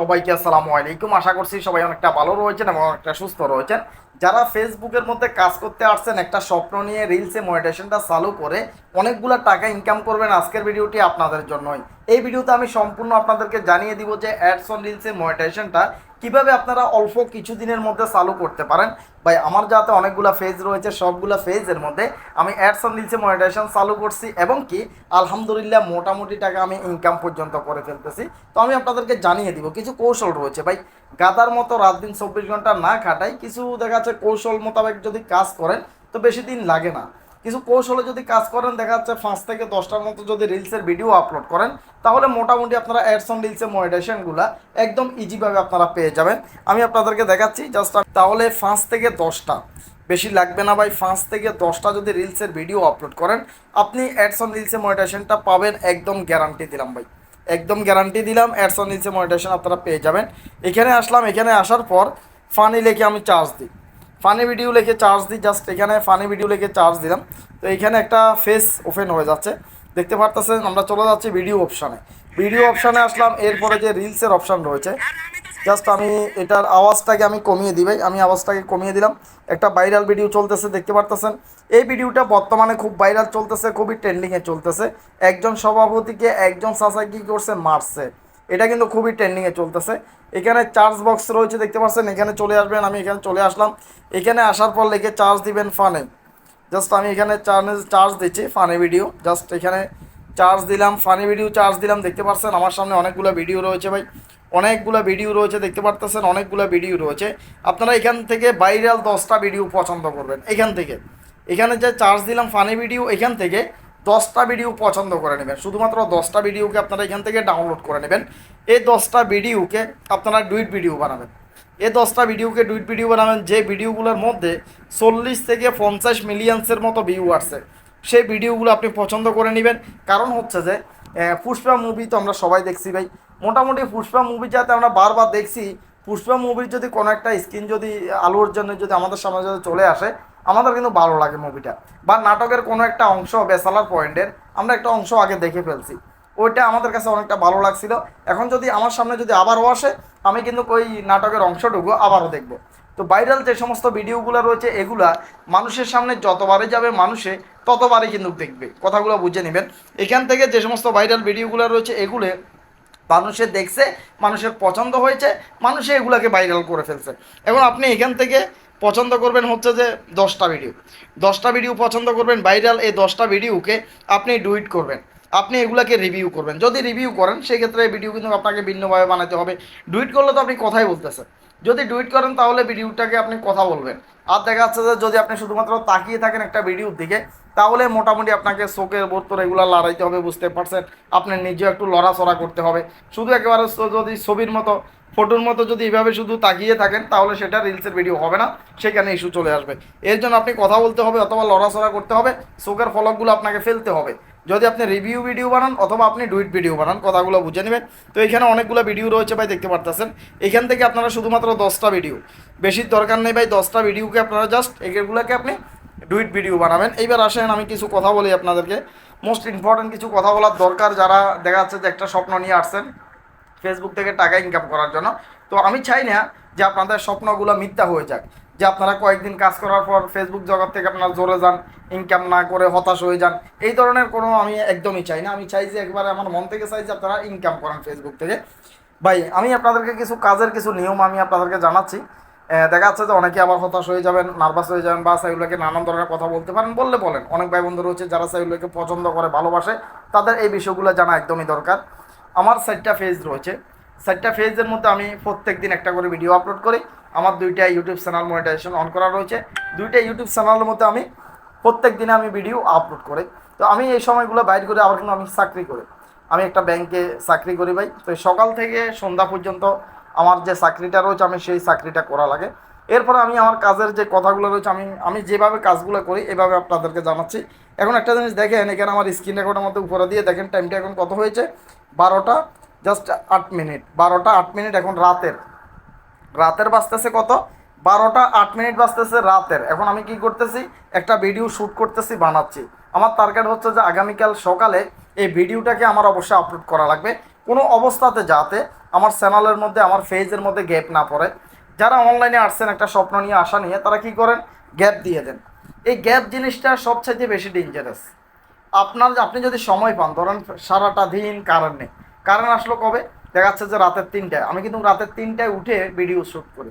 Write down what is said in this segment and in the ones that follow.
সবাইকে আসসালামু আলাইকুম। আশা করছি সবাই অনেকটা ভালো রয়েছেন এবং অনেকটা সুস্থ রয়েছেন। যারা ফেসবুকের মধ্যে কাজ করতে আসছেন, একটা স্বপ্ন নিয়ে রিলসে মনিটেশনটা চালু করে অনেকগুলো টাকা ইনকাম করবেন আজকের ভিডিওটি আপনাদের জন্যই। এই ভিডিওতে আমি সম্পূর্ণ আপনাদেরকে জানিয়ে দিব যে অ্যাডস অন রিলসে মনিটেশনটা কীভাবে আপনারা অল্প কিছু দিনের মধ্যে চালু করতে পারেন? ভাই, আমার যাতে অনেকগুলো ফেজ রয়েছে, সবগুলো ফেজের মধ্যে আমি অ্যাডস অন রিলসে মনিটেশন চালু করছি এবং কি আলহামদুলিল্লাহ মোটামুটি টাকা আমি ইনকাম পর্যন্ত করে ফেলতেছি। তো আমি আপনাদেরকে জানিয়ে দিব, কিছু কৌশল রয়েছে। ভাই, গাদার মতো রাত দিন চব্বিশ ঘণ্টা না খাটাই, কিছু দেখা যাচ্ছে কৌশল মোতাবেক যদি কাজ করেন, তো বেশি দিন লাগে না। কিছু কৌশলে যদি কাজ করেন, দেখা যাচ্ছে পাঁচ থেকে দশটার মতো যদি রিলসের ভিডিও আপলোড করেন, তাহলে মোটামুটি আপনারা অ্যাডস অন রিলসের মনিটেশনগুলো একদম ইজিভাবে আপনারা পেয়ে যাবেন। আমি আপনাদেরকে দেখাচ্ছি জাস্ট তাহলে পাঁচ থেকে দশটা। বেশি লাগবে না ভাই, পাঁচ থেকে দশটা যদি রিলসের ভিডিও আপলোড করেন, আপনি অ্যাডস অন রিলসের মনিটেশনটা পাবেন একদম গ্যারান্টি দিলাম ভাই। একদম গ্যারান্টি দিলাম অ্যাডস অন রিলসের মনিটেশন আপনারা পেয়ে যাবেন। এখানে আসলাম, এখানে আসার পর ফানি লেখে আমি চার্জ দিই। ফানি ভিডিও লিখে চার্জ দিই জাস্ট এখানে ফানি ভিডিও লিখে চার্জ দিলাম। তো এখানে একটা ফেস ওপেন হয়ে যাচ্ছে। দেখতে পারতেছেন, আমরা চলে যাচ্ছি ভিডিও অপশানে ভিডিও অপশানে আসলাম, এরপরে যে রিলসের অপশান রয়েছে। জাস্ট আমি এটার আওয়াজটাকে আমি কমিয়ে ভাই। আমি আওয়াজটাকে কমিয়ে দিলাম। একটা ভাইরাল ভিডিও চলতেছে, দেখতে পারতেছেন। এই ভিডিওটা বর্তমানে খুব ভাইরাল চলতেছে, খুবই ট্রেন্ডিংয়ে চলতেছে। একজন সভাপতিকে, একজন চাচা কী করছে, মারছে। এটা কিন্তু খুবই ট্রেন্ডিংয়ে চলতেছে। এখানে চার্জ বক্স রয়েছে, দেখতে পাচ্ছেন? এখানে চলে আসবেন, আমি এখানে চলে আসলাম। এখানে আসার পর লিখে চার্জ দিবেন ফানে জাস্ট আমি এখানে চার্জ চার্জ দিচ্ছি ফানে ভিডিও জাস্ট এখানে চার্জ দিলাম ফানি ভিডিও চার্জ দিলাম, দেখতে পাচ্ছেন? আমার সামনে অনেকগুলো ভিডিও রয়েছে ভাই। অনেকগুলো ভিডিও রয়েছে, দেখতে পারতেছেন অনেকগুলো ভিডিও রয়েছে। আপনারা এখান থেকে ভাইরাল দশটা ভিডিও পছন্দ করবেন, এখান থেকে। এখানে যে চার্জ দিলাম ফানি ভিডিও এখান থেকে দশটা ভিডিও পছন্দ করে নেবেন। শুধুমাত্র দশটা ভিডিওকে আপনারা এখান থেকে ডাউনলোড করে নেবেন। এই দশটা ভিডিওকে আপনারা ডুইট ভিডিও বানাবেন। এই দশটা ভিডিওকে ডুইট ভিডিও বানাবেন, যে ভিডিওগুলোর মধ্যে চল্লিশ থেকে পঞ্চাশ মিলিয়ন্সের মতো ভিউ আসছে, সেই ভিডিওগুলো আপনি পছন্দ করে নেবেন। কারণ হচ্ছে যে পুষ্পা মুভি তো আমরা সবাই দেখছি ভাই। মোটামুটি পুষ্পা মুভি যাতে আমরা বারবার দেখছি, পুষ্পা মুভির যদি কোনো একটা স্ক্রিন যদি আলু অর্জনের যদি আমাদের সামনে যদি চলে আসে আমাদের কিন্তু ভালো লাগে মুভিটা বা নাটকের কোনো একটা অংশ, বেসালার পয়েন্টের আমরা একটা অংশ আগে দেখে ফেলছি। ওইটা আমাদের কাছে অনেকটা ভালো লাগছিল। এখন যদি আমার সামনে যদি আবারও আসে, আমি কিন্তু ওই নাটকের অংশটুকু আবারও দেখব। তো ভাইরাল যে সমস্ত ভিডিওগুলো রয়েছে, এগুলা মানুষের সামনে যতবারে যাবে মানুষে ততবারই কিন্তু দেখবে। কথাগুলো বুঝে নেবেন। এখান থেকে যে সমস্ত ভাইরাল ভিডিওগুলো রয়েছে, এগুলো মানুষে দেখছে, মানুষের পছন্দ হয়েছে, মানুষে এগুলাকে ভাইরাল করে ফেলছে। এখন আপনি এখান থেকে পছন্দ করবেন হচ্ছে যে দশটা ভিডিও দশটা ভিডিও পছন্দ করবেন ভাইরাল এই দশটা ভিডিওকে আপনি ডুইট করবেন। আপনি এগুলাকে রিভিউ করবেন। যদি রিভিউ করেন, সেক্ষেত্রে ভিডিও কিন্তু আপনাকে ভিন্নভাবে বানাতে হবে। ডুইট করলে তো আপনি কথাই বলতেছেন। যদি ডুইট করেন, তাহলে ভিডিওটাকে আপনি কথা বলবেন। আর দেখা যাচ্ছে যে যদি আপনি শুধুমাত্র তাকিয়ে থাকেন একটা ভিডিওর দিকে, তাহলে মোটামুটি আপনাকে চোখের বোত্তর এগুলো লড়াইতে হবে, বুঝতে পারছেন? আপনি নিজেও একটু লড়াচড়া করতে হবে। শুধু একেবারে যদি ছবির মতো ফটোর মতো যদি এভাবে শুধু তাকিয়ে থাকেন, তাহলে সেটা রিলসের ভিডিও হবে না। সেখানে ইস্যু চলে আসবে। এর জন্য আপনি কথা বলতে হবে অথবা লড়াচড়া করতে হবে। চোখের ফলকগুলো আপনাকে ফেলতে হবে। যদি আপনি রিভিউ ভিডিও বানান অথবা আপনি ডুইট ভিডিও বানান, কথাগুলো বুঝে নেবেন। তো এখানে অনেকগুলো ভিডিও রয়েছে ভাই, দেখতে পারতেছেন। এখান থেকে আপনারা শুধুমাত্র দশটা ভিডিও বেশি দরকার নেই ভাই, দশটা ভিডিওকে আপনারা জাস্ট এগুলোকে আপনি ডুইট ভিডিও বানাবেন। এইবার আসেন, আমি কিছু কথা বলি আপনাদেরকে। মোস্ট ইম্পর্টেন্ট কিছু কথা বলার দরকার যারা দেখা যাচ্ছে যে একটা স্বপ্ন নিয়ে আসছেন। ফেসবুক থেকে টাকা ইনকাম করার জন্য। তো আমি চাই না যে আপনাদের স্বপ্নগুলো মিথ্যা হয়ে যাক, যে আপনারা কয়েকদিন কাজ করার পর ফেসবুক জগৎ থেকে আপনারা জোরে যান ইনকাম না করে হতাশ হয়ে যান, এই ধরনের কোনো আমি একদমই চাই না। আমি চাই যে একবারে আমার মন থেকে চাই যে আপনারা ইনকাম করেন ফেসবুক থেকে। ভাই, আমি আপনাদেরকে কিছু কাজের কিছু নিয়ম আমি আপনাদেরকে জানাচ্ছি। দেখা যাচ্ছে যে অনেকে আবার হতাশ হয়ে যাবেন নার্ভাস হয়ে যাবেন বা সাইগুলোকে নানান ধরনের কথা বলতে পারেন, বললে বলেন। অনেক ভাই বন্ধু রয়েছে যারা সাইগুলোকে পছন্দ করে, ভালোবাসে, তাদের এই বিষয়গুলো জানা একদমই দরকার। আমার চারটা ফেজ রয়েছে। চারটা ফেজের মধ্যে আমি প্রত্যেক দিন একটা করে ভিডিও আপলোড করি। আমার দুইটা ইউটিউব চ্যানেল মনিটাইজেশন অন করা রয়েছে। দুইটা ইউটিউব চ্যানেলের মধ্যে আমি প্রত্যেক দিনে আমি ভিডিও আপলোড করি। তো আমি এই সময়গুলো বাইর করে আবার কিন্তু আমি চাকরি করি। আমি একটা ব্যাংকে চাকরি করি ভাই। তো সকাল থেকে সন্ধ্যা পর্যন্ত আমার যে চাকরিটা রয়েছে, আমি সেই চাকরিটা করা লাগে। এরপরে আমি আমার কাজের যে কথাগুলো রয়েছে, আমি আমি যেভাবে কাজগুলো করি, এভাবে আপনাদেরকে জানাচ্ছি। এখন একটা জিনিস দেখেন, এখানে আমার স্ক্রিন রেকর্ডের মধ্যে উপরে দিয়ে দেখেন টাইমটা এখন কত হয়েছে? বারোটা জাস্ট আট মিনিট। বারোটা, আট মিনিট এখন রাতের। রাতের বাজতেছে কত? বারোটা, আট মিনিট বাজতেছে রাতের। এখন আমি কি করতেছি? একটা ভিডিও শ্যুট করতেছি, বানাচ্ছি। আমার টার্গেট হচ্ছে যে আগামীকাল সকালে এই ভিডিওটাকে আমার অবশ্যই আপলোড করা লাগবে। কোনো অবস্থাতে যাতে আমার চ্যানেলের মধ্যে, আমার ফেজের মধ্যে গ্যাপ না পড়ে। যারা অনলাইনে আসছেন, একটা স্বপ্ন নিয়ে আসা নিয়ে, তারা কি করেন? গ্যাপ দিয়ে দেন। এই গ্যাপ জিনিসটা সবচাইতে বেশি ডেঞ্জারাস আপনার আপনি যদি সময় পান, ধরেন সারাটা দিন কারেন্ট নেই। কারেন্ট আসলো কবে? দেখা যাচ্ছে যে রাতের তিনটায়। আমি কিন্তু রাতের তিনটায় উঠে ভিডিও শ্যুট করি।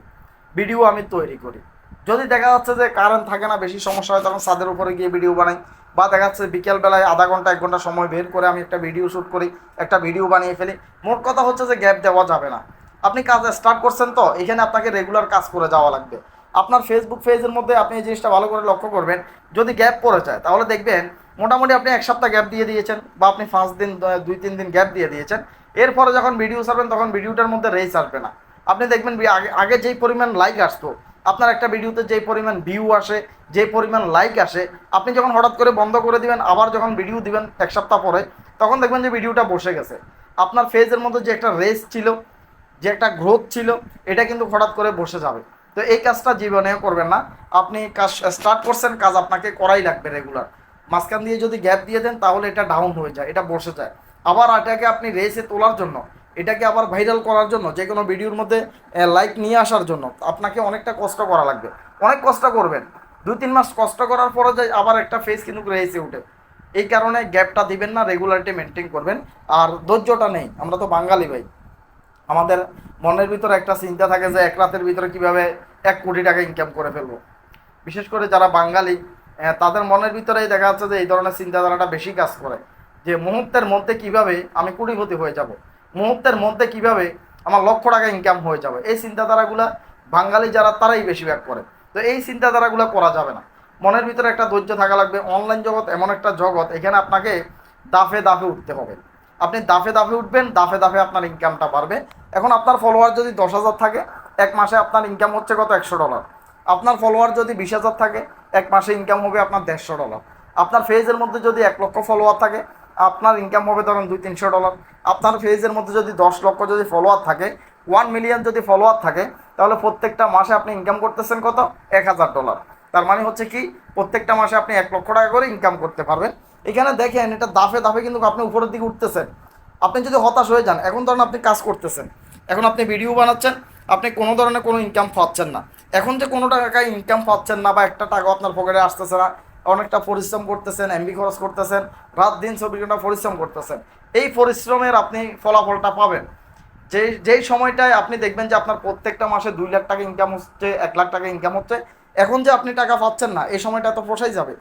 ভিডিও আমি তৈরি করি। যদি দেখা যাচ্ছে যে কারেন্ট থাকে না, বেশি সমস্যা হয়, তখন ছাদের উপরে গিয়ে ভিডিও বানাই। বা দেখা যাচ্ছে বিকেলবেলায় আধা ঘণ্টা, এক ঘণ্টা সময় বের করে আমি একটা ভিডিও শ্যুট করি, একটা ভিডিও বানিয়ে ফেলি। মোট কথা হচ্ছে যে গ্যাপ দেওয়া যাবে না। আপনি কাজ স্টার্ট করছেন তো, এখানে আপনাকে রেগুলার কাজ করে যাওয়া লাগবে। আপনার ফেসবুক পেজের মধ্যে আপনি এই জিনিসটা ভালো করে লক্ষ্য করবেন। যদি গ্যাপ পড়ে যায়, তাহলে দেখবেন মোটামুটি আপনি এক সপ্তাহ গ্যাপ দিয়ে দিয়েছেন বা আপনি পাঁচ দিন দুই, তিন দিন গ্যাপ দিয়ে দিয়েছেন। এরপরে যখন ভিডিও ছাড়বেন, তখন ভিডিওটার মধ্যে রেস আসবে না। আপনি দেখবেন আগে আগে যেই পরিমাণ লাইক আসতো, আপনার একটা ভিডিওতে যেই পরিমাণ ভিউ আসে যে পরিমাণ লাইক আসে, আপনি যখন হঠাৎ করে বন্ধ করে দিবেন, আবার যখন ভিডিও দিবেন এক সপ্তাহ পরে, তখন দেখবেন যে ভিডিওটা বসে গেছে। আপনার ফেজের মধ্যে যে একটা রেস ছিল, যে একটা গ্রোথ ছিল, এটা কিন্তু হঠাৎ করে বসে যাবে। তো এই কাজটা জীবনেও করবেন না। আপনি কাজ স্টার্ট করছেন, কাজ আপনাকে করাই লাগবে রেগুলার মাঝখান দিয়ে যদি গ্যাপ দিয়ে দেন, তাহলে এটা ডাউন হয়ে যায়, এটা বসে যায়। আবার এটাকে আপনি রেসে তোলার জন্য, এটাকে আবার ভাইরাল করার জন্য যে কোনো ভিডিওর মধ্যে লাইক নিয়ে আসার জন্য, আপনাকে অনেকটা কষ্ট করা লাগবে। অনেক কষ্ট করবেন। দুই, তিন মাস কষ্ট করার পরে যায় আবার একটা ফেস কিন্তু রেসে উঠে। এই কারণে গ্যাপটা দিবেন না রেগুলারিটি মেনটেন করবেন। আর ধৈর্যটা নেই, আমরা তো বাঙালি ভাই। আমাদের মনের ভিতরে একটা চিন্তা থাকে যে এক রাতের ভিতরে কীভাবে এক কোটি টাকা ইনকাম করে ফেলব। বিশেষ করে যারা বাঙালি তাদের মনের ভিতরেই দেখা যাচ্ছে যে এই ধরনের চিন্তাধারাটা বেশি কাজ করে। যে মুহূর্তের মধ্যে কীভাবে আমি কোটিপতি হয়ে যাব, মুহূর্তের মধ্যে কীভাবে আমার লক্ষ টাকা ইনকাম হয়ে যাবে, এই চিন্তাধারাগুলা বাঙালি যারা, তারাই বেশি ব্যাক করে। তো এই চিন্তাধারাগুলো করা যাবে না। মনের ভিতরে একটা ধৈর্য থাকা লাগবে। অনলাইন জগৎ এমন একটা জগৎ, এখানে আপনাকে দাফে দাফে উঠতে হবে। আপনি দাফে দাফে উঠবেন, দাফে দাফে আপনার ইনকামটা বাড়বে। এখন আপনার ফলোয়ার যদি দশ হাজার থাকে, এক মাসে আপনার ইনকাম হচ্ছে কত? একশো ডলার আপনার ফলোয়ার যদি বিশ হাজার থাকে, এক মাসে ইনকাম হবে আপনার দেড়শো ডলার আপনার ফেজের মধ্যে যদি এক লক্ষ ফলোয়ার থাকে, আপনার ইনকাম হবে ধরেন দুই তিনশো ডলার আপনার ফেজের মধ্যে যদি দশ লক্ষ যদি ফলোয়ার থাকে ওয়ান মিলিয়ন যদি ফলোয়ার থাকে, তাহলে প্রত্যেকটা মাসে আপনি ইনকাম করতেছেন কত? এক হাজার ডলার তার মানে হচ্ছে কি, প্রত্যেকটা মাসে আপনি এক লক্ষ টাকা করে ইনকাম করতে পারবেন। এখানে দেখেন এটা দাফে দাফে কিন্তু আপনি উপরের দিকে উঠতেছেন। আপনি যদি হতাশ হয়ে যান, এখন ধরেন আপনি কাজ করতেছেন, এখন আপনি ভিডিও বানাচ্ছেন, আপনি কোনো ধরনের কোনো ইনকাম পাচ্ছেন না। এখন যে কোনো টাকা ইনকাম পাচ্ছেন না বা একটা টাকা আপনার পকেটে আসতেছে না, অনেকটা পরিশ্রম করতেছেন এমবি খরচ করতেছেন, রাত দিন চব্বিশ ঘণ্টা পরিশ্রম করতেছেন, এই পরিশ্রমের আপনি ফলাফলটা পাবেন। যে যেই সময়টায় আপনি দেখবেন যে আপনার প্রত্যেকটা মাসে দুই লাখ টাকা ইনকাম হচ্ছে, এক লাখ টাকা ইনকাম হচ্ছে, এখন যে আপনি টাকা পাচ্ছেন না, এই সময়টা তো পোষাই যাবে।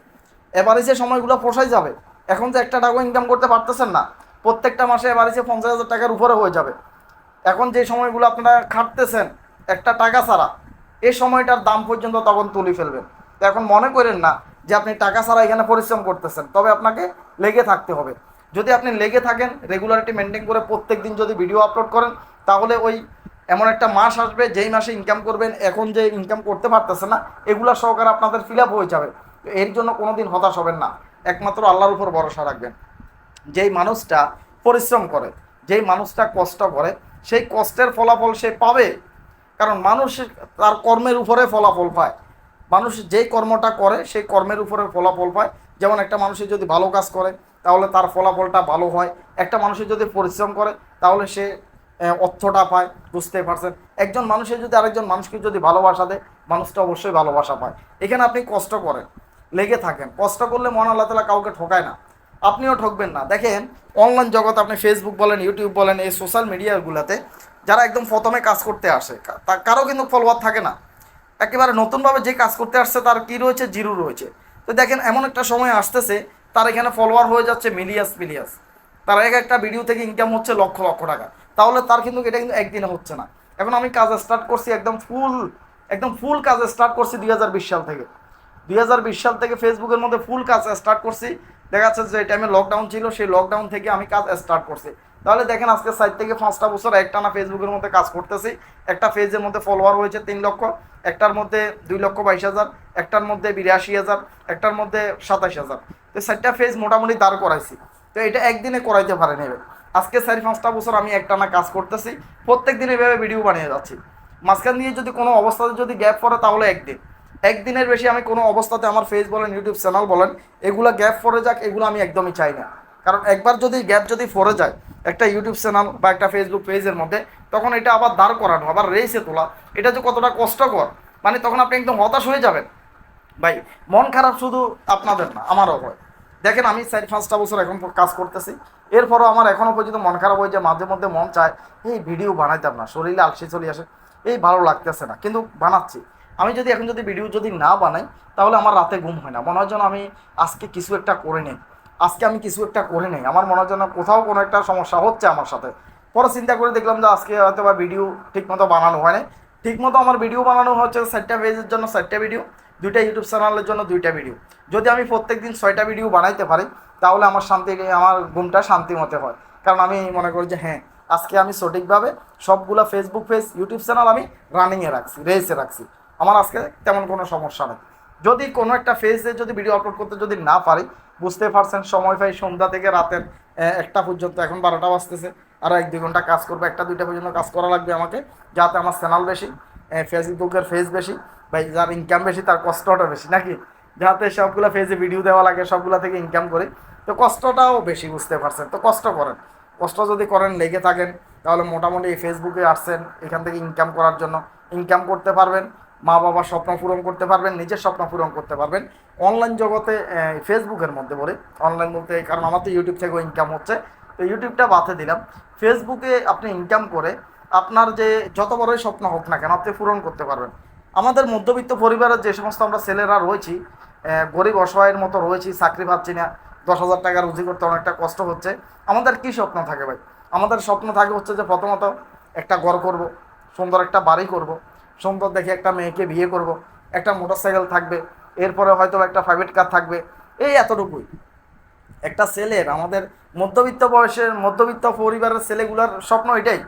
এবারে যে সময়গুলো পোষাই যাবে। এখন যে একটা টাকা ইনকাম করতে পারতেছেন না, প্রত্যেকটা মাসে এবারে যে পঞ্চাশ হাজার টাকার উপরে হয়ে যাবে। এখন যে সময়গুলো আপনারা খাটতেছেন, একটা টাকা ছাড়া এই সময়টার দাম পর্যন্ত তখন তুলে ফেলবেন। তো এখন মনে করেন না যে আপনি টাকা ছাড়া এখানে পরিশ্রম করতেছেন, তবে আপনাকে লেগে থাকতে হবে। যদি আপনি লেগে থাকেন রেগুলারিটি মেনটেন করে প্রত্যেক দিন যদি ভিডিও আপলোড করেন, তাহলে ওই এমন একটা মাস আসবে, যেই মাসে ইনকাম করবেন, এখন যে ইনকাম করতে পারতেছে না, এগুলো সহকারে আপনাদের ফিল আপ হয়ে যাবে। তো এর জন্য কোনো দিন হতাশ হবেন না। একমাত্র আল্লাহর উপর ভরসা রাখবেন। যেই মানুষটা পরিশ্রম করে, যেই মানুষটা কষ্ট করে, সেই কষ্টের ফলাফল সে পাবে। কারণ মানুষ তার কর্মের উপরে ফলাফল পায়। মানুষ যেই কর্মটা করে, সেই কর্মের উপরে ফলাফল পায়। যেমন একটা মানুষের যদি ভালো কাজ করে, তাহলে তার ফলাফলটা ভালো হয়। একটা মানুষের যদি পরিশ্রম করে, তাহলে সে অর্থটা পায়। বুঝতে পারছেন? একজন মানুষের যদি আরেকজন মানুষকে যদি ভালোবাসা দেয়, মানুষটা অবশ্যই ভালোবাসা পায়। এখানে আপনি কষ্ট করেন। লেগে থাকেন। কষ্ট করলে মন আল্লাহ তালা কাউকে ঠকায় না। আপনিও ঠকবেন না। দেখেন অনলাইন জগৎ আপনি ফেসবুক বলেন ইউটিউব বলেন, এই সোশ্যাল মিডিয়াগুলোতে যারা একদম প্রথমে কাজ করতে আসে কারও কিন্তু ফলোয়ার থাকে না। একেবারে নতুনভাবে যে কাজ করতে আসছে, তার কী রয়েছে? জিরো রয়েছে। তো দেখেন, এমন একটা সময় আসতেছে, তার এখানে ফলোয়ার হয়ে যাচ্ছে মিলিয়াস মিলিয়াস তার এক একটা ভিডিও থেকে ইনকাম হচ্ছে লক্ষ লক্ষ টাকা। তাহলে তার কিন্তু এটা কিন্তু একদিনে হচ্ছে না। এখন আমি কাজ স্টার্ট করছি একদম ফুল একদম ফুল কাজ স্টার্ট করছি দুই হাজার বিশ সাল থেকে। দুই হাজার বিশ সাল থেকে ফেসবুকের মধ্যে ফুল কাজ স্টার্ট করছি। দেখা যাচ্ছে যে টাইমে লকডাউন ছিল, সেই লকডাউন থেকে আমি কাজ স্টার্ট করছি। তাহলে দেখেন আজকে সাইড থেকে পাঁচটা বছর একটানা ফেসবুকের মধ্যে কাজ করতেছি। একটা ফেজের মধ্যে ফলোয়ার হয়েছে তিন লক্ষ, একটার মধ্যে দুই লক্ষ বাইশ হাজার, একটার মধ্যে বিরাশি হাজার, একটার মধ্যে সাতাশ হাজার। তো চারটা ফেজ মোটামুটি দাঁড় করাইছি। তো এটা একদিনে করাইতে পারে নেবে আজকে চারি পাঁচটা বছর আমি একটানা কাজ করতেছি। প্রত্যেক দিন এভাবে ভিডিও বানিয়ে যাচ্ছি। মাঝখান দিয়ে যদি কোনো অবস্থাতে যদি গ্যাপ পড়ে, তাহলে একদিন। একদিনের বেশি আমি কোনো অবস্থাতে আমার ফেস বলেন ইউটিউব চ্যানেল বলেন, এগুলো গ্যাপ পড়ে যাক, এগুলো আমি একদমই চাই না। কারণ একবার যদি গ্যাপ যদি পড়ে যায়, একটা ইউটিউব চ্যানেল বা একটা ফেসবুক পেজের মধ্যে, তখন এটা আবার দাঁড় করানো, আবার রেসে তোলা, এটা যে কতটা কষ্টকর মানে তখন আপনি একদম হতাশ হয়ে যাবেন। ভাই, মন খারাপ শুধু আপনাদের না, আমারও হয়। দেখেন আমি চার পাঁচটা বছর এখন কাজ করতেছি, এরপরও আমার এখনও পর্যন্ত মন খারাপ হয়ে যায় মাঝে মধ্যে মন চায়, এই ভিডিও বানাইতাম না, শরীরে আলসি চলে আসে, এই ভালো লাগতেছে না। কিন্তু বানাচ্ছি। আমি যদি এখন যদি ভিডিও যদি না বানাই, তাহলে আমার রাতে ঘুম হয় না। মনে হয় যেন আমি আজকে কিছু একটা করে নেই। আজকে আমি কিছু একটা করে নেই। আমার মনে হয় যেন কোথাও কোনো একটা সমস্যা হচ্ছে আমার সাথে। পরে চিন্তা করে দেখলাম যে আজকে হয়তো বা ভিডিও ঠিকমতো বানানো হয় না ঠিকমতো আমার ভিডিও বানানো হচ্ছে চারটা পেজের জন্য চারটা ভিডিও দুইটা ইউটিউব চ্যানেলের জন্য দুইটা ভিডিও যদি আমি প্রত্যেক দিন ছয়টা ভিডিও বানাইতে পারি, তাহলে আমার শান্তি, আমার ঘুমটা শান্তি মতে হয়। কারণ আমি মনে করি যে হ্যাঁ আজকে আমি সঠিকভাবে সবগুলো ফেসবুক পেজ ইউটিউব চ্যানেল আমি রানিংয়ে রাখছি রেসে রাখছি। আমার আজকে তেমন কোনো সমস্যা নেই। যদি কোনো একটা ফেজে যদি ভিডিও আপলোড করতে যদি না পারি, বুঝতে পারছেন সময় পাই সন্ধ্যা থেকে রাতের একটা পর্যন্ত, এখন বারোটা বাজতেছে আরও এক দুই ঘণ্টা কাজ করব, একটা দুইটা পর্যন্ত কাজ করা লাগবে আমাকে, যাতে আমার চ্যানেল বেশি ফেসবুকের ফেজ বেশি, বা যার ইনকাম বেশি, তার কষ্টটা বেশি, নাকি? যাতে সবগুলো ফেজে ভিডিও দেওয়া লাগে, সবগুলো থেকে ইনকাম করি। তো কষ্টটাও বেশি, বুঝতে পারছেন? তো কষ্ট করেন। কষ্ট যদি করেন, লেগে থাকেন, তাহলে মোটামুটি এই ফেসবুকে আসছেন, এখান থেকে ইনকাম করার জন্য। ইনকাম করতে পারবেন মা বাবার স্বপ্ন পূরণ করতে পারবেন, নিজের স্বপ্ন পূরণ করতে পারবেন। অনলাইন জগতে ফেসবুকের মধ্যে বলে। অনলাইন বলতে, কারণ আমার তো ইউটিউব থেকেও ইনকাম হচ্ছে। তো ইউটিউবটা বাতে দিলাম। ফেসবুকে আপনি ইনকাম করে আপনার যে, যত বড়ই স্বপ্ন হোক না কেন, আপনি পূরণ করতে পারবেন। আমাদের মধ্যবিত্ত পরিবারের যে সমস্ত আমরা ছেলেরা রয়েছি গরিব অসহায়ের মতো রয়েছি, চাকরি পাচ্ছি না, দশ হাজার টাকা রুজি করতে অনেকটা কষ্ট হচ্ছে। আমাদের কি স্বপ্ন থাকে ভাই? আমাদের স্বপ্ন থাকে হচ্ছে যে প্রথমত একটা ঘর করব, সুন্দর একটা বাড়ি করব সুন্দর দেখে একটা মেয়েকে বিয়ে করব, একটা মোটরসাইকেল থাকবে, এরপরে হয়তো একটা প্রাইভেট কার থাকবে, এই এতটুকুই। একটা ছেলের, আমাদের মধ্যবিত্ত বয়সের, মধ্যবিত্ত পরিবারের ছেলেগুলোর স্বপ্ন এটাই।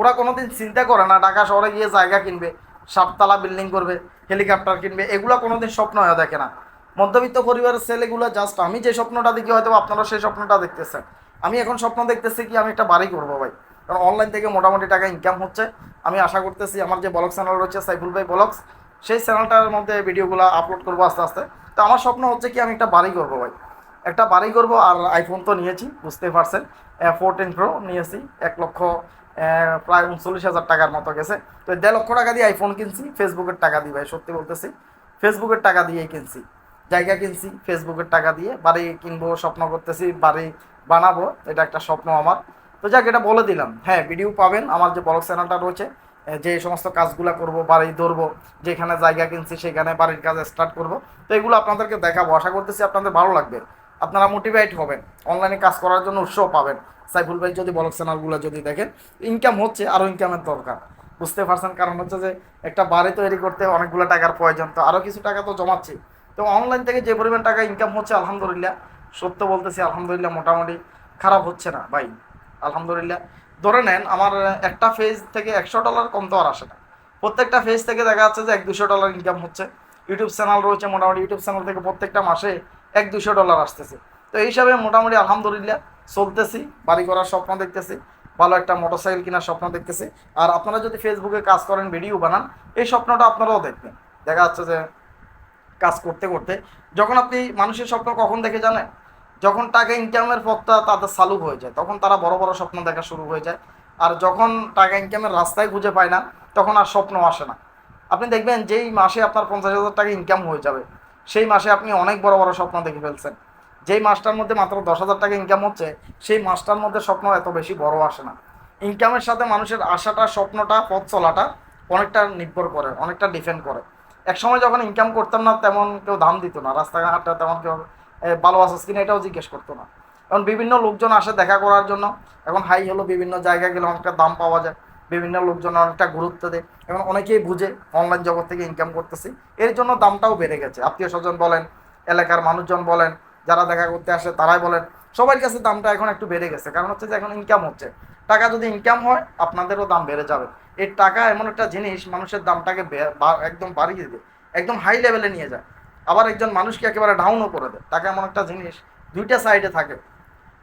ওরা কোনোদিন চিন্তা করে না, ঢাকা শহরে গিয়ে জায়গা কিনবে, সাততলা বিল্ডিং করবে হেলিকপ্টার কিনবে, এগুলো কোনোদিন স্বপ্ন হয়ে দেখে না। মধ্যবিত্ত পরিবারের ছেলেগুলো জাস্ট আমি যে স্বপ্নটা দেখি, হয়তো আপনারা সেই স্বপ্নটা দেখতেছেন। আমি এখন স্বপ্ন দেখতেছি কি আমি একটা বাড়ি করব ভাই? কারণ অনলাইন থেকে মোটামুটি টাকা ইনকাম হচ্ছে। আমি আশা করতেছি আমার যে ব্লগ চ্যানেল রয়েছে সাইফুল ভাই ব্লগস সেই চ্যানেলটার মধ্যে ভিডিওগুলো আপলোড করব আস্তে আস্তে। তো আমার স্বপ্ন হচ্ছে কি, আমি একটা বাড়ি করব ভাই। একটা বাড়ি করব আর আইফোন তো নিয়েছি বুঝতে পারছেন। ফোরটিন প্রো নিয়েছি, এক লক্ষ প্রায় উনচল্লিশ হাজার টাকার মতো গেছে। তো দেড় লক্ষ টাকা দিয়ে আইফোন কিনছি ফেসবুকের টাকা দিয়ে ভাই, সত্যি বলতেছি। ফেসবুকের টাকা দিয়েই কিনছি। জায়গা কিনছি ফেসবুকের টাকা দিয়ে, বাড়ি কিনবো, স্বপ্ন করতেছি, বাড়ি বানাবো, এটা একটা স্বপ্ন আমার। তো যাক, এটা বলে দিলাম। হ্যাঁ ভিডিও পাবেন। আমার যে ব্লগ চ্যানেলটা রয়েছে যে সমস্ত কাজগুলো করব, বাড়ি ধরবো, যেখানে জায়গা কিনছি, সেখানে বাড়ির কাজ স্টার্ট করব, তো এগুলো আপনাদেরকে দেখাবো। আশা করতেছি আপনাদের ভালো লাগবে। আপনারা মোটিভেট হবেন। অনলাইনে কাজ করার জন্য উৎসাহ পাবেন। সাইফুল ভাই যদি ব্লগ চ্যানেলগুলো যদি দেখেন ইনকাম হচ্ছে আরও ইনকামের দরকার। বুঝতে পারছেন? কারণ হচ্ছে যে, একটা বাড়ি তৈরি করতে অনেকগুলো টাকার প্রয়োজন। তো আরও কিছু টাকা তো জমাচ্ছি। তো অনলাইন থেকে যে পরিমাণ টাকা ইনকাম হচ্ছে, আলহামদুলিল্লাহ। সত্য বলতেছি, আলহামদুলিল্লাহ, মোটামুটি খারাপ হচ্ছে না, ভাই। আলহামদুলিল্লাহ। ধরে নেন, আমার একটা ফেজ থেকে একশো ডলার কম তো আর আসে না। প্রত্যেকটা ফেজ থেকে দেখা যাচ্ছে যে এক দুশো ডলার ইনকাম হচ্ছে। ইউটিউব চ্যানেল রয়েছে মোটামুটি ইউটিউব চ্যানেল থেকে প্রত্যেকটা মাসে এক দুশো ডলার আসতেছে। তো এই হিসাবে মোটামুটি আলহামদুলিল্লাহ চলতেছি, বাড়ি করার স্বপ্ন দেখতেছি, ভালো একটা মোটরসাইকেল কেনার স্বপ্ন দেখতেছি। আর আপনারা যদি ফেসবুকে কাজ করেন ভিডিও বানান, এই স্বপ্নটা আপনারাও দেখবেন। দেখা যাচ্ছে যে কাজ করতে করতে, যখন আপনি মানুষের স্বপ্ন কখন দেখে জানেন? যখন টাকা ইনকামের পথটা তাদের চালু হয়ে যায়, তখন তারা বড় বড় স্বপ্ন দেখা শুরু হয়ে যায়। আর যখন টাকা ইনকামের রাস্তায় খুঁজে পায় না, তখন আর স্বপ্ন আসে না। আপনি দেখবেন যেই মাসে আপনার পঞ্চাশ হাজার টাকা ইনকাম হয়ে যাবে, সেই মাসে আপনি অনেক বড় বড় স্বপ্ন দেখে ফেলছেন। যেই মাসটার মধ্যে মাত্র দশ হাজার টাকা ইনকাম হচ্ছে, সেই মাসটার মধ্যে স্বপ্ন এত বেশি বড় আসে না। ইনকামের সাথে মানুষের আশাটা, স্বপ্নটা, পথ চলাটা অনেকটা নির্ভর করে, অনেকটা ডিপেন্ড করে। এক সময় যখন ইনকাম করতাম না, তেমন কেউ দাম দিত না। রাস্তাঘাটটা তেমন কেউ ভালো আছিস কিনা এটাও জিজ্ঞেস করতো না। এখন বিভিন্ন লোকজন আসে দেখা করার জন্য। এখন হাই হলো বিভিন্ন জায়গায় গেলে অনেকটা দাম পাওয়া যায়। বিভিন্ন লোকজন অনেকটা গুরুত্ব দেয়। এখন অনেকেই বুঝে অনলাইন জগৎ থেকে ইনকাম করতেছি। এর জন্য দামটাও বেড়ে গেছে। আত্মীয় স্বজন বলেন, এলাকার মানুষজন বলেন, যারা দেখা করতে আসে তারাই বলেন। সবার কাছে দামটা এখন একটু বেড়ে গেছে। কারণ হচ্ছে যে এখন ইনকাম হচ্ছে। টাকা যদি ইনকাম হয়, আপনাদেরও দাম বেড়ে যাবে। এই টাকা এমন একটা জিনিস, মানুষের দামটাকে একদম বাড়িয়ে দেয়। একদম হাই লেভেলে নিয়ে যায়। আবার একজন মানুষকে একেবারে ডাউনও করে দেয়। টাকা এমন একটা জিনিস, দুইটা সাইডে থাকে।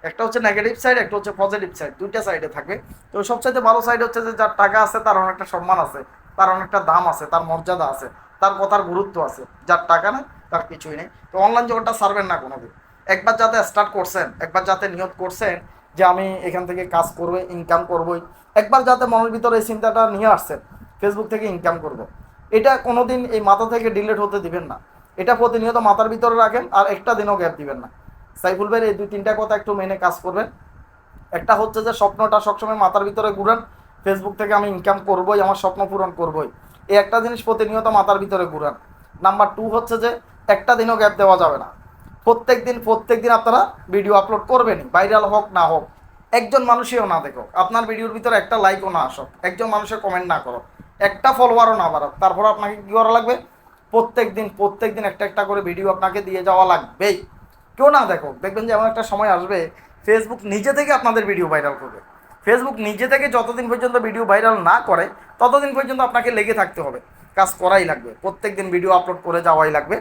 একটা হচ্ছে নেগেটিভ সাইড একটা হচ্ছে পজিটিভ সাইড দুইটা সাইডে থাকে। তো সবচাইতে ভালো সাইড হচ্ছে যে যার টাকা আছে, তার অনেকটা সম্মান আছে, তার অনেকটা দাম আছে, তার মর্যাদা আছে, তার কথার গুরুত্ব আছে। যার টাকা নেই, তার কিছুই নেই। তো অনলাইন জগৎটা সারবেন না কোনোদিন। একবার যাতে স্টার্ট করছেন, একবার যাতে নিয়ত করছেন যে আমি এখান থেকে কাজ করব ইনকাম করবই, একবার যাতে মনের ভিতরে এই চিন্তাটা নিয়ে আসছেন ফেসবুক থেকে ইনকাম করব। এটা কোনোদিন এই মাথা থেকে ডিলিট হতে দিবেন না। এটা প্রতিনিয়ত মাথার ভিতরে রাখেন আর একটা দিনও গ্যাপ দিবেন না। সাইফুল ভাইয়ের এই দুই তিনটা কথা একটু মেনে কাজ করবেন। একটা হচ্ছে যে স্বপ্নটা সবসময় মাথার ভিতরে ঘুরান ফেসবুক থেকে আমি ইনকাম করবই, আমার স্বপ্ন পূরণ করবই। এই একটা জিনিস প্রতিনিয়ত মাথার ভিতরে ঘুরান। নাম্বার টু হচ্ছে যে একটা দিনও গ্যাপ দেওয়া যাবে না। প্রত্যেক দিন প্রত্যেক দিন আপনারা ভিডিও আপলোড করবেনই ভাইরাল হোক না হোক। একজন মানুষেও না দেখো আপনার ভিডিওর ভিতরে একটা লাইকও না আসো একজন মানুষের কমেন্ট না করো একটা ফলোয়ারও না বাড়াও তারপর আপনাকে কী করা লাগবে? প্রত্যেক দিন প্রত্যেক দিন একটা একটা করে ভিডিও আপনাকে দিয়ে যাওয়া লাগবেই। কেউ না দেখো, দেখবেন যে এমন একটা সময় আসবে ফেসবুক নিজে থেকে আপনাদের ভিডিও ভাইরাল করবে। ফেসবুক নিজে থেকে যতদিন পর্যন্ত ভিডিও ভাইরাল না করে, ততদিন পর্যন্ত আপনাকে লেগে থাকতে হবে। কাজ করাই লাগবে প্রত্যেক দিন ভিডিও আপলোড করে যাওয়াই লাগবে।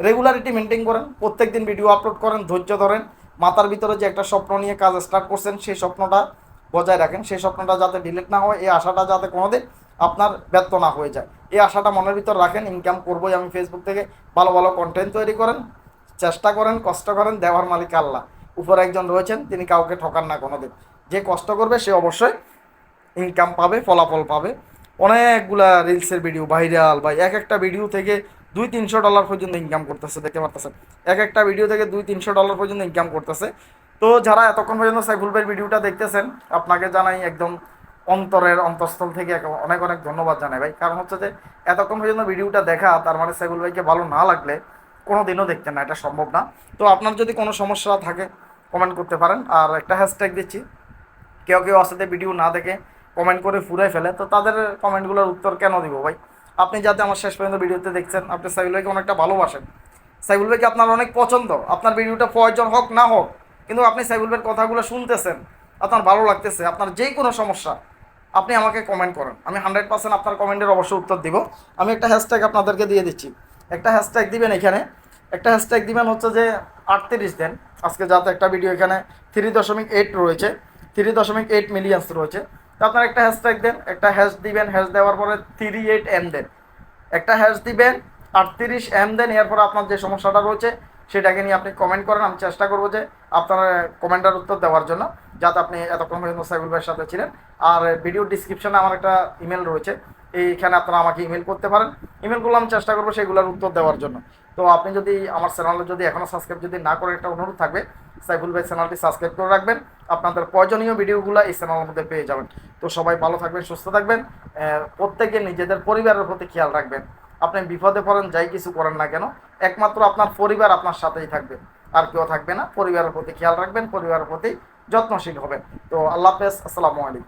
রেগুলারিটি মেনটেন করেন প্রত্যেক দিন ভিডিও আপলোড করেন, ধৈর্য ধরেন। মাথার ভিতরে যে একটা স্বপ্ন নিয়ে কাজ স্টার্ট করছেন, সেই স্বপ্নটা বজায় রাখেন। সেই স্বপ্নটা যাতে ডিলিট না হয়, এই আশাটা যাতে কোনোদিন আপনার ব্যর্থ না হয়ে যায়। এই আশাটা মনের ভিতর রাখেন ইনকাম করবোই আমি ফেসবুক থেকে। ভালো ভালো কন্টেন্ট তৈরি করেন, চেষ্টা করেন, কষ্ট করেন, দেওয়ার মালিক আল্লাহ। উপরে একজন রয়েছেন, তিনি কাউকে ঠকান না কোনোদিন। যে কষ্ট করবে, সে অবশ্যই ইনকাম পাবে, ফলাফল পাবে। অনেকগুলা রিলসের ভিডিও ভাইরাল বা এক একটা ভিডিও থেকে দুই, তিনশো ডলার পর্যন্ত ইনকাম করতেছে, দেখতে পারতেছেন? এক একটা ভিডিও থেকে দুই, তিনশো ডলার পর্যন্ত ইনকাম করতেছে। তো যারা এতক্ষণ পর্যন্ত সাইফুল ভাইয়ের ভিডিওটা দেখতেছেন, আপনাকে জানাই একদম অন্তরের অন্তঃস্থল থেকে অনেক অনেক ধন্যবাদ জানাই ভাই। কারণ হচ্ছে যে, এতক্ষণ পর্যন্ত ভিডিওটা দেখা, তার মানে সাইফুল ভাইকে ভালো না লাগলে কোনো দিনও দেখতেন না, এটা সম্ভব না। তো আপনার যদি কোনো সমস্যা থাকে কমেন্ট করতে পারেন। আর একটা হ্যাশট্যাগ দিচ্ছি, কেউ কেউ আসতে ভিডিও না দেখে কমেন্ট করে ফুরাই ফেলে, তো তাদের কমেন্টগুলোর উত্তর কেন দিব ভাই? আপনি যাতে আমার শেষ পর্যন্ত ভিডিওতে দেখছেন, আপনি সাইবুল ভাইকে অনেকটা ভালোবাসেন। সাইবুল ভাইকে আপনার অনেক পছন্দ, আপনার ভিডিওটা প্রয়োজন হোক না হোক, কিন্তু আপনি সাইবুল ভাইয়ের কথাগুলো শুনতেছেন, আপনার ভালো লাগতেছে, আপনার যে কোনো সমস্যা আপনি আমাকে কমেন্ট করেন। আমি হান্ড্রেড পার্সেন্ট আপনার কমেন্টের অবশ্যই উত্তর দিব। আমি একটা হ্যাশট্যাগ আপনাদেরকে দিয়ে দিচ্ছি। একটা হ্যাশট্যাগ দিবেন এখানে। একটা হ্যাশট্যাগ দিবেন হচ্ছে যে আটত্রিশ দেন। আজকে যাতে একটা ভিডিও এখানে থ্রি দশমিক এইট রয়েছে। থ্রি দশমিক এইট মিলিয়ন্স রয়েছে। তো আপনার একটা হ্যাশট্যাগ দেন, একটা হ্যাশ দিবেন হ্যাশ দেওয়ার পরে থ্রি এইট এম দেন। একটা হ্যাশ দিবেন, আটত্রিশ এম দেন, এরপর আপনার যে সমস্যাটা রয়েছে সেটাকে নিয়ে আপনি কমেন্ট করেন, আমি চেষ্টা করব যে আপনার কমেন্টার উত্তর দেওয়ার জন্য, যাতে আপনি এতক্ষণ পর্যন্ত সাইবুল ভাইয়ের সাথে ছিলেন। আর ভিডিও ডিসক্রিপশনে আমার একটা ইমেল রয়েছে, এইখানে আপনারা আমাকে ইমেল করতে পারেন। ইমেলগুলো আমি চেষ্টা করব সেগুলোর উত্তর দেওয়ার জন্য। তো আপনি যদি আমার চ্যানেলে যদি এখনও সাবস্ক্রাইব যদি না করে একটা অনুরোধ থাকবে, সাইফুল ভাই চ্যানেলটি সাবস্ক্রাইব করে রাখবেন। আপনাদের প্রয়োজনীয় ভিডিওগুলো এই চ্যানেলের মধ্যে পেয়ে যাবেন। তো সবাই ভালো থাকবেন, সুস্থ থাকবেন। প্রত্যেকে নিজেদের পরিবারের প্রতি খেয়াল রাখবেন। আপনি বিপদে পড়েন, যাই কিছু করেন না কেন, একমাত্র আপনার পরিবার আপনার সাথেই থাকবে। আর কেউ থাকবে না, পরিবারের প্রতি খেয়াল রাখবেন, পরিবারের প্রতি যত্নশীল হবেন। তো আল্লাহ হাফেজ, আসসালামু আলাইকুম।